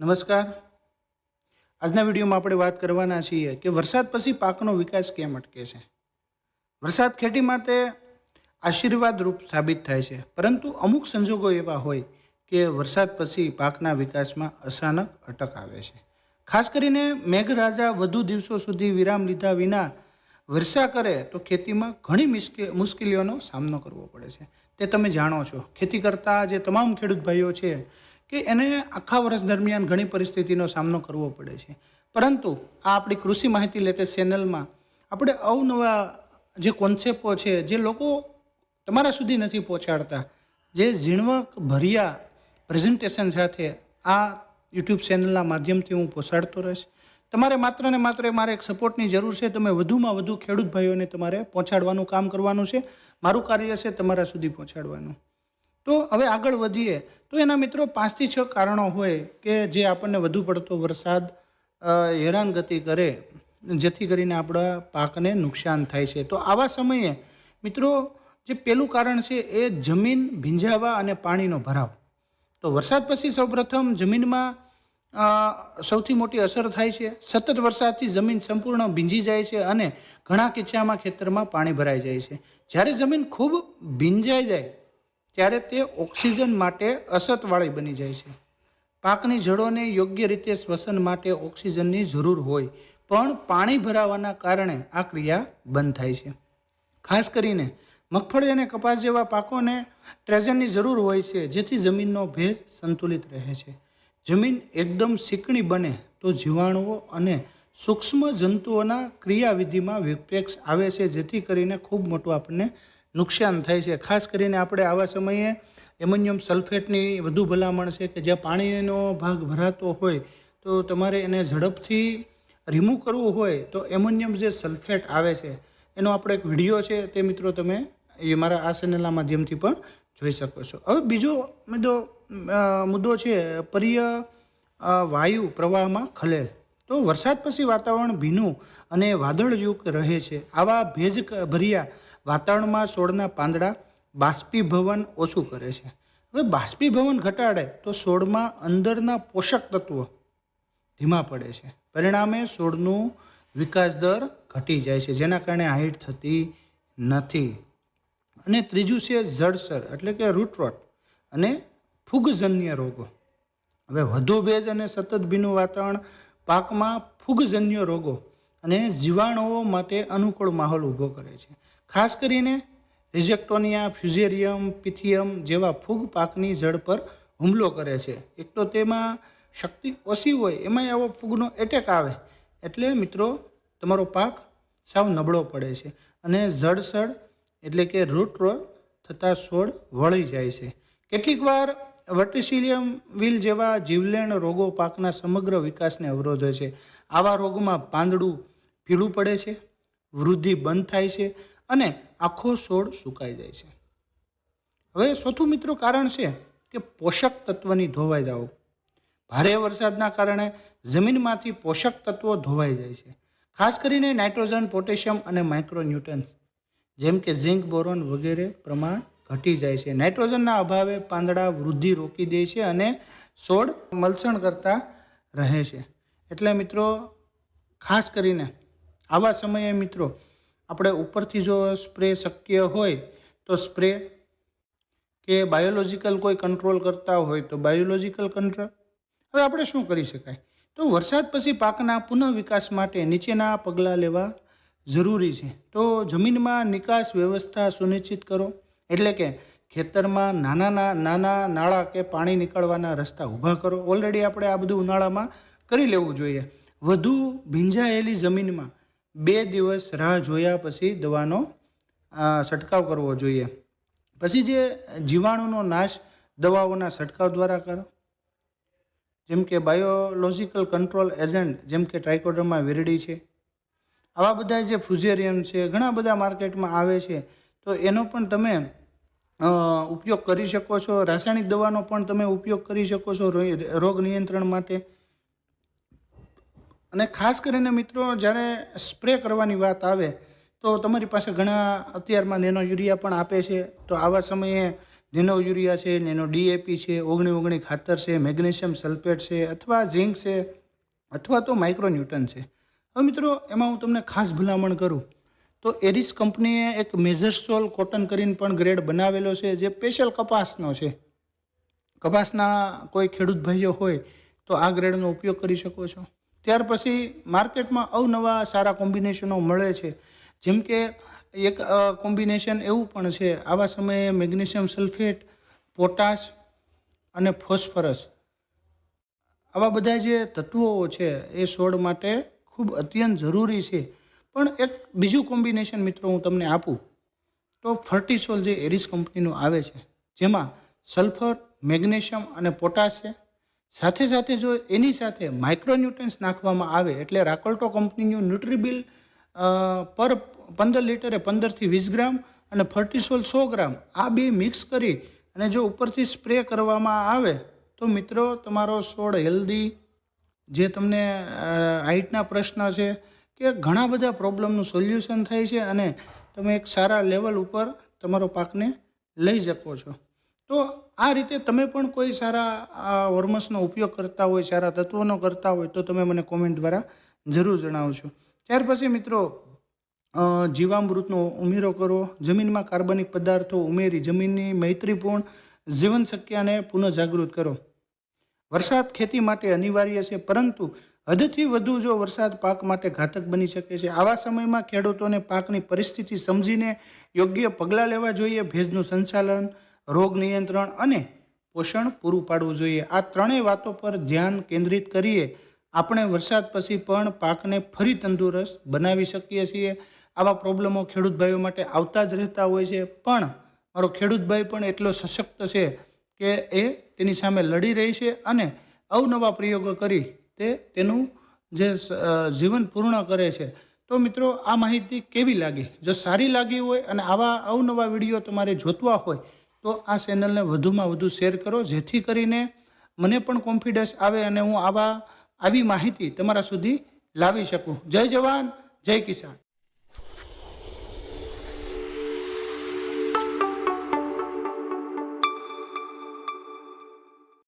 નમસ્કાર. આજના વિડીયોમાં આપણે વાત કરવાના છીએ કે વરસાદ પછી પાકનો વિકાસ કેમ અટકે છે? વરસાદ ખેતી માટે આશીર્વાદરૂપ સાબિત થાય છે. પરંતુ અમુક સંજોગો એવા હોય કે વરસાદ પછી પાકના વિકાસમાં અચાનક અટક આવે છે. ખાસ કરીને મેઘરાજા વધુ દિવસો સુધી વિરામ લીધા વિના વર્ષા કરે તો ખેતીમાં ઘણી મુશ્કે- મુશ્કેલીઓનો સામનો કરવો પડે છે. તે તમે જાણો છો. ખેતી કરતા જે તમામ ખેડૂત ભાઈઓ છે કે એને આખા વર્ષ દરમિયાન ઘણી પરિસ્થિતિનો સામનો કરવો પડે છે. પરંતુ આ આપણી કૃષિ માહિતી લેટેસ્ટ ચેનલમાં આપણે અવનવા જે કોન્સેપ્ટો છે, જે લોકો તમારા સુધી નથી પહોંચાડતા, જે ઝીણવક ભર્યા પ્રેઝન્ટેશન સાથે આ યુટ્યુબ ચેનલના માધ્યમથી હું પહોંચાડતો રહીશ. તમારે માત્ર ને માત્ર મારે એક સપોર્ટની જરૂર છે, તમે વધુમાં વધુ ખેડૂત ભાઈઓને તમારે પહોંચાડવાનું કામ કરવાનું છે. મારું કાર્ય છે તમારા સુધી પહોંચાડવાનું. તો હવે આગળ વધીએ. તો એના મિત્રો પાંચથી છ કારણો હોય કે જે આપણને વધુ પડતો વરસાદ હેરાન હેરાનગતિ કરે, જેથી કરીને આપણા પાકને નુકસાન થાય છે. તો આવા સમયે મિત્રો જે પહેલું કારણ છે એ જમીન ભીંજાવા અને પાણીનો ભરાવ. તો વરસાદ પછી સૌપ્રથમ જમીનમાં સૌથી મોટી અસર થાય છે. સતત વરસાદથી જમીન સંપૂર્ણ ભીંજી જાય છે અને ઘણા કિસ્સામાં ખેતરમાં પાણી ભરાઈ જાય છે. જ્યારે જમીન ખૂબ ભીંજાઈ જાય ત્યારે તે ઓક્સિજન માટે અસતવાળી બની જાય છે. પાકની જળોને યોગ્ય રીતે શ્વસન માટે ઓક્સિજનની જરૂર હોય, પણ પાણી ભરાવાના કારણે આ ક્રિયા બંધ થાય છે. ખાસ કરીને મગફળી અને કપાસ જેવા પાકોને ટ્રેઝનની જરૂર હોય છે, જેથી જમીનનો ભેજ સંતુલિત રહે છે. જમીન એકદમ ચીકણી બને તો જીવાણુઓ અને સૂક્ષ્મ જંતુઓના ક્રિયાવિધિમાં વિપેક્ષ આવે છે, જેથી કરીને ખૂબ મોટું આપણને નુકસાન થાય છે. ખાસ કરીને આપણે આવા સમયે એમોનિયમ સલ્ફેટની વધુ ભલામણ છે કે જ્યાં પાણીનો ભાગ ભરાતો હોય, તો તમારે એને ઝડપથી રિમૂવ કરવું હોય, તો એમોનિયમ જે સલ્ફેટ આવે છે, એનો આપણે એક વીડિયો છે તે મિત્રો તમે એ મારા આ ચેનલના માધ્યમથી પણ જોઈ શકો છો. હવે બીજો મુદ્દો મુદ્દો છે પર્ય વાયુ પ્રવાહમાં ખલેલ. તો વરસાદ પછી વાતાવરણ ભીનું અને વાદળયુક્ત રહે છે. આવા ભેજ ભર્યા વાતાવરણમાં છોડના પાંદડા બાષ્પીભવન ઓછું કરે છે. હવે બાષ્પીભવન ઘટાડે તો છોડમાં અંદરના પોષક તત્વો ધીમા પડે છે. પરિણામે છોડનું વિકાસ દર ઘટી જાય છે, જેના કારણે હાઈટ થતી નથી. અને ત્રીજું છે જળસર, એટલે કે રૂટરોટ અને ફૂગજન્ય રોગો. હવે વધુ ભેજ અને સતત ભીનું વાતાવરણ પાકમાં ફૂગજન્ય રોગો અને જીવાણુઓ માટે અનુકૂળ માહોલ ઊભો કરે છે. ખાસ કરીને રિજેક્ટોનિયા, ફ્યુઝેરિયમ, પિથિયમ જેવા ફૂગ પાકની જડ પર હુમલો કરે છે. એક તો તેમાં શક્તિ ઓછી હોય, એમાંય આવો ફૂગનો એટેક આવે. એટલે મિત્રો, તમારો પાક સાવ નબળો પડે છે અને જળસળ એટલે કે રૂટ રોડ થતાં છોડ વળી જાય છે. કેટલીક વાર વર્ટિસિલિયમ વિલ જેવા જીવલેણ રોગો પાકના સમગ્ર વિકાસને અવરોધે છે. આવા રોગમાં પાંદડું પીળું પડે છે, વૃદ્ધિ બંધ થાય છે અને આખો છોડ સુકાઈ જાય છે. હવે ચોથું મિત્રો કારણ છે કે પોષક તત્વની ધોવાઈ જાઓ. ભારે વરસાદના કારણે જમીનમાંથી પોષક તત્વો ધોવાઈ જાય છે. ખાસ કરીને નાઇટ્રોજન, પોટેશિયમ અને માઇક્રોન્યુટન્સ જેમ કે ઝિંક બોરોન વગેરે પ્રમાણ ઘટી જાય છે. નાઇટ્રોજનના અભાવે પાંદડા વૃદ્ધિ રોકી દે છે અને છોડ મલસણ કરતા રહે છે. એટલે મિત્રો, ખાસ કરીને આવા સમયે મિત્રો, આપણે ઉપરથી જો સ્પ્રે શક્ય હોય તો સ્પ્રે કે બાયોલોજિકલ કોઈ કંટ્રોલ કરતા હોય તો બાયોલોજિકલ કંટ્રોલ. હવે આપણે શું કરી શકાય? તો વરસાદ પછી પાકના પુનઃ વિકાસ માટે નીચેના પગલાં લેવા જરૂરી છે. તો જમીનમાં નિકાસ વ્યવસ્થા સુનિશ્ચિત કરો. એટલે કે ખેતરમાં નાના નાના નાળા કે પાણી નીકળવાના રસ્તા ઊભા કરો. ઓલરેડી આપણે આ બધું ઉનાળામાં કરી લેવું જોઈએ. વધુ ભીંજાયેલી જમીનમાં બે દિવસ રાહ જોયા પછી દવાનો છંટકાવ કરવો જોઈએ. પછી જે જીવાણુનો નાશ દવાઓના છંટકાવ દ્વારા કરો. જેમ કે બાયોલોજિકલ કંટ્રોલ એજન્ટ જેમ કે ટ્રાઇકોડ્રમા વેરડી છે. આવા બધા જે ફ્યુઝેરિયમ છે, ઘણા બધા માર્કેટમાં આવે છે. તો એનો પણ તમે ઉપયોગ કરી શકો છો. રાસાયણિક દવાનો પણ તમે ઉપયોગ કરી શકો છો રોગ નિયંત્રણ માટે. અને ખાસ કરીને મિત્રો, જ્યારે સ્પ્રે કરવાની વાત આવે, તો તમારી પાસે ઘણા અત્યારમાં નેનો યુરિયા પણ આપે છે. તો આવા સમયે નેનો યુરિયા છે, નેનો ડીએપી છે, ઓગણી ઓગણી ખાતર છે, મેગ્નેશિયમ સલ્ફેટ છે, અથવા ઝીંક છે, અથવા તો માઇક્રોન્યુટન છે. હવે મિત્રો, એમાં હું તમને ખાસ ભલામણ કરું. તો એરિસ કંપનીએ એક મેઝરસોલ કોટન કરીને પણ ગ્રેડ બનાવેલો છે, જે સ્પેશિયલ કપાસનો છે. કપાસના કોઈ ખેડૂત ભાઈઓ હોય તો આ ગ્રેડનો ઉપયોગ કરી શકો છો. ત્યાર પછી માર્કેટમાં અવનવા સારા કોમ્બિનેશનો મળે છે. જેમ કે એક કોમ્બિનેશન એવું પણ છે, આવા સમયે મેગ્નેશિયમ સલ્ફેટ, પોટાશ અને ફોસ્ફરસ. આવા બધા જે તત્વો છે, એ છોડ માટે ખૂબ અત્યંત જરૂરી છે. પણ એક બીજું કોમ્બિનેશન મિત્રો હું તમને આપું, તો ફર્ટિસોલ જે એરિસ કંપનીનું આવે છે, જેમાં સલ્ફર, મેગ્નેશિયમ અને પોટાશ છે. સાથે સાથે જો એની સાથે માઇક્રોન્યુટ્રન્સ નાખવામાં આવે, એટલે રાકોલ્ટો કંપનીનું ન્યુટ્રીબિલ પર પંદર લીટરે પંદરથી વીસ ગ્રામ અને ફર્ટિસોલ સો ગ્રામ આ બે મિક્સ કરી અને જો ઉપરથી સ્પ્રે કરવામાં આવે, તો મિત્રો તમારો છોડ હેલ્ધી, જે તમને હાઇટના પ્રશ્ન છે કે ઘણા બધા પ્રોબ્લેમનું સોલ્યુશન થાય છે અને તમે એક સારા લેવલ ઉપર તમારો પાકને લઈ શકો છો. તો આ રીતે તમે પણ કોઈ સારા, આ વર્મસનો ઉપયોગ કરતા હોય, સારા તત્વોનો કરતા હોય તો તમે મને કોમેન્ટ દ્વારા જરૂર જણાવશો ત્યાર પછી મિત્રો જીવામૃતનો ઉમેરો કરો. જમીનમાં કાર્બનિક પદાર્થો ઉમેરી જમીનની મૈત્રીપૂર્ણ જીવન શક્યને પુનઃજાગૃત કરો. વરસાદ ખેતી માટે અનિવાર્ય છે, પરંતુ હદથી વધુ જો વરસાદ પાક માટે ઘાતક બની શકે છે. આવા સમયમાં ખેડૂતોને પાકની પરિસ્થિતિ સમજીને યોગ્ય પગલાં લેવા જોઈએ, ભેજનું સંચાલન, રોગ નિયંત્રણ અને પોષણ પૂરું પાડવું જોઈએ. આ ત્રણેય વાતો પર ધ્યાન કેન્દ્રિત કરીએ. આપણે વરસાદ પછી પણ પાકને ફરી તંદુરસ્ત બનાવી શકીએ છીએ. આવા પ્રોબ્લેમો ખેડૂત ભાઈઓ માટે આવતા જ રહેતા હોય છે. પણ મારો ખેડૂત ભાઈ પણ એટલો સશક્ત છે કે એ તેની સામે લડી રહી છે અને અવનવા પ્રયોગો કરી તે તેનું જે જીવન પૂર્ણ કરે છે. તો મિત્રો, આ માહિતી કેવી લાગી? જો સારી લાગી હોય અને આવા અવનવા વીડિયો તમારે જોતવા હોય, તો આ ચેનલને વધુમાં વધુ શેર કરો, જેથી કરીને મને પણ કોન્ફિડન્સ આવે અને હું આવા, આવી માહિતી તમારા સુધી લાવી શકું. જય જવાન, જય કિસાન.